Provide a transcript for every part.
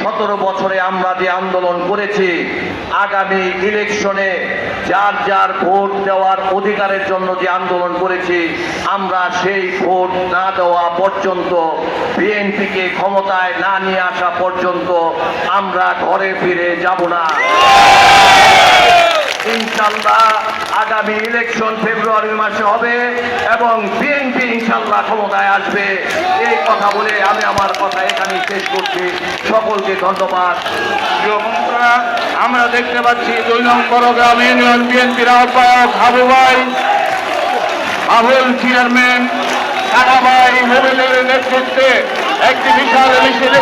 সতেরো বছরে আমরা যে আন্দোলন করেছি, আগামী ইলেকশনে যার যার ভোট দেওয়ার অধিকারের জন্য যে আন্দোলন করেছি, আমরা সেই ভোট না দেওয়া পর্যন্ত, বিএনপিকে ক্ষমতায় না নিয়ে আসা পর্যন্ত আমরা ঘরে ফিরে যাব না। ইনশাল্লাহ আগামী ইলেকশন ফেব্রুয়ারি মাসে হবে এবং বিএনপি ইনশাল্লাহ ক্ষমতায় আসবে। এই কথা বলে আমি আমার কথা এখানে শেষ করছি। সকলকে ধন্যবাদ। আমরা দেখতে পাচ্ছি দুই নম্বর গ্রাম ইউনিয়ন বিএনপির আহ্বায়ক হাবু ভাই আবুল চেয়ারম্যান টাকা মোবিলের নেতৃত্বে একটি বিশাল মিছিল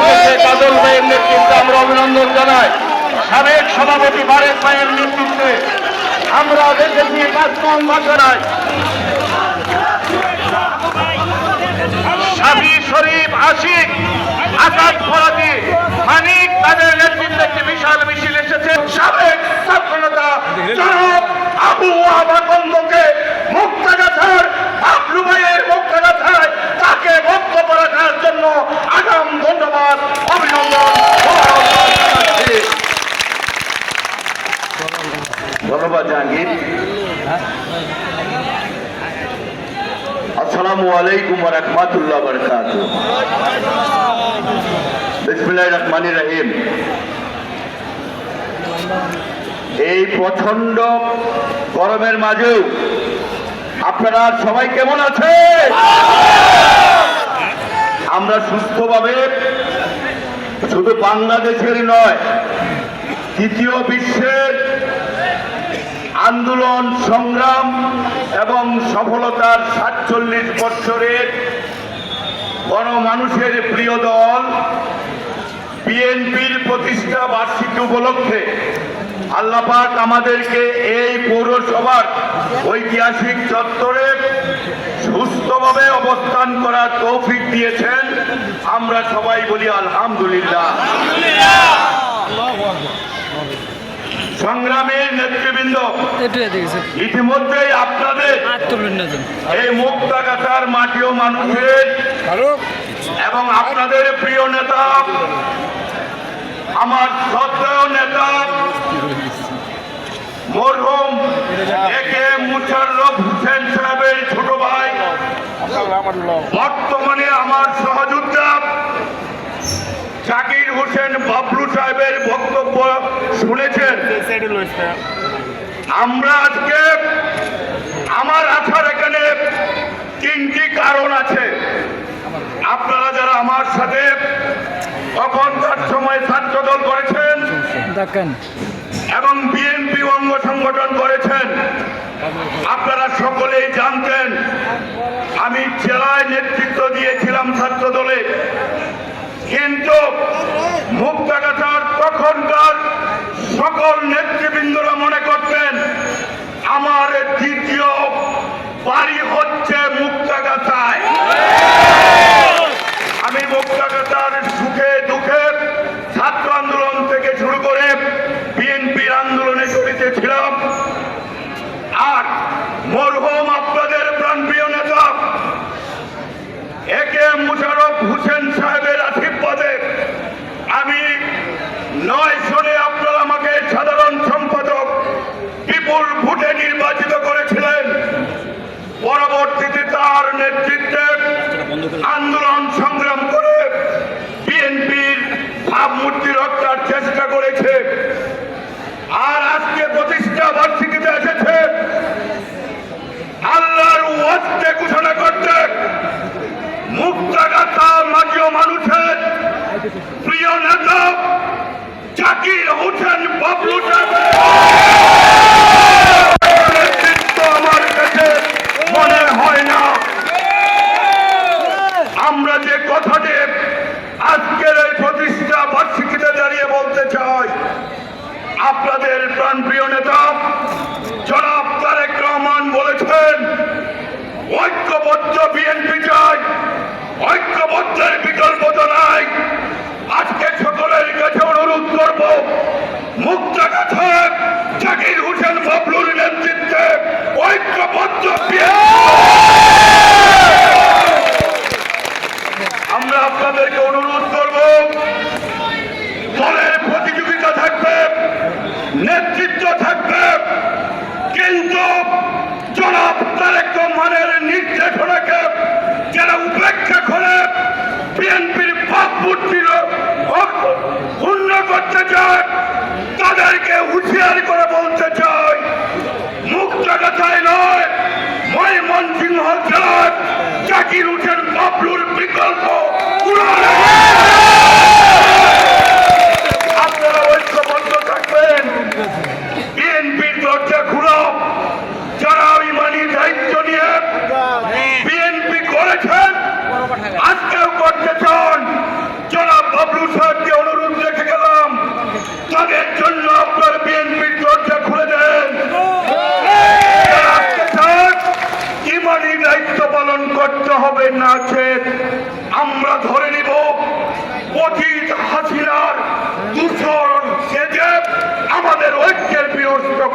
কাজল ভাইয়ের নেতৃত্বে আমরা অভিনন্দন জানাই। সাবেক সভাপতি বারেক ভাইয়ের নেতৃত্বে আমরা দেখেছি কাজকর্ম বাজারায় সাবি শরীফ আশিক আকাশ ফরাদি, মানিক তাদের নেতৃত্বে একটি বিশাল মিছিল এসেছে। সাবেক ছাত্রনেতা আবু আবাকন্দকে মুক্তাগাছার আবলু আসসালামু আলাইকুম রহমতুল্লাহ বরকাত বিসমিল্লাহ রহমান রহিম। এই প্রচণ্ড গরমের মাঝেও আপনারা সবাই কেমন আছে আমরা সুস্থভাবে, শুধু বাংলাদেশেরই নয় তৃতীয় বিশ্বের আন্দোলন, সংগ্রাম এবং সফলতার সাতচল্লিশ বছরের গণমানুষের প্রিয় দল বিএনপির প্রতিষ্ঠা বার্ষিকী উপলক্ষে আল্লাপাক আমাদেরকে এই পৌরসভার ঐতিহাসিক চত্বরে সুস্থভাবে অবস্থান করার তৌফিক দিয়েছেন। আমরা সবাই বলি আলহামদুলিল্লাহ। সংগ্রামের নেতৃবৃন্দ। ইতিমধ্যেই আপনাদের এই মুক্তাগাছার মাটি ও মানুষের এবং আপনাদের প্রিয় নেতা আমার শ্রদ্ধেয় নেতা মরহুম এ কে মুশাররফ হোসেন সাহেবের ছোট ভাই। বর্তমানে আমার সহযোদ্ধা জাকির হোসেন বাবলু সাহেবের বক্তব্য আমরা আজকে আমার আসার এখানে তিনটি কারণ আছে। আপনারা যারা আমার সাথে তখনকার সময় ছাত্রদল করেছেন দেখেন। এবং বিএনপি অঙ্গ সংগঠন করেছেন আপনারা সকলেই জানতেন আমি জেলায় নেতৃত্ব দিয়েছিলাম ছাত্র দলে কিন্তু வாரி ঐক্যবদ্ধ বিএনপি চাই। ঐক্যবদ্ধের বিকল্প তো নাই। আজকে সকলের কাছে অনুরোধ করব মুক্তাগাছা জাকির হোসেন বাবলুর নেতৃত্বে ঐক্যবদ্ধ আমরা আপনাদেরকে অনুরোধ করব, দলের প্রতিযোগিতা থাকবে, নেতৃত্ব থাকবে, কিন্তু জনাব তারেক নির্যাতনাকে যারা উপেক্ষা করে বিএনপির ভাবমূর্তির ক্ষুণ্ণ করতে চায়, তাদেরকে হুঁশিয়ার করে বলতে চাই, মুক্ত কথাই নয়, ময়মনসিংহ জেলার চাকির উঠেন বাবলুর বিকল্প পুরানো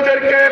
ওদেরকে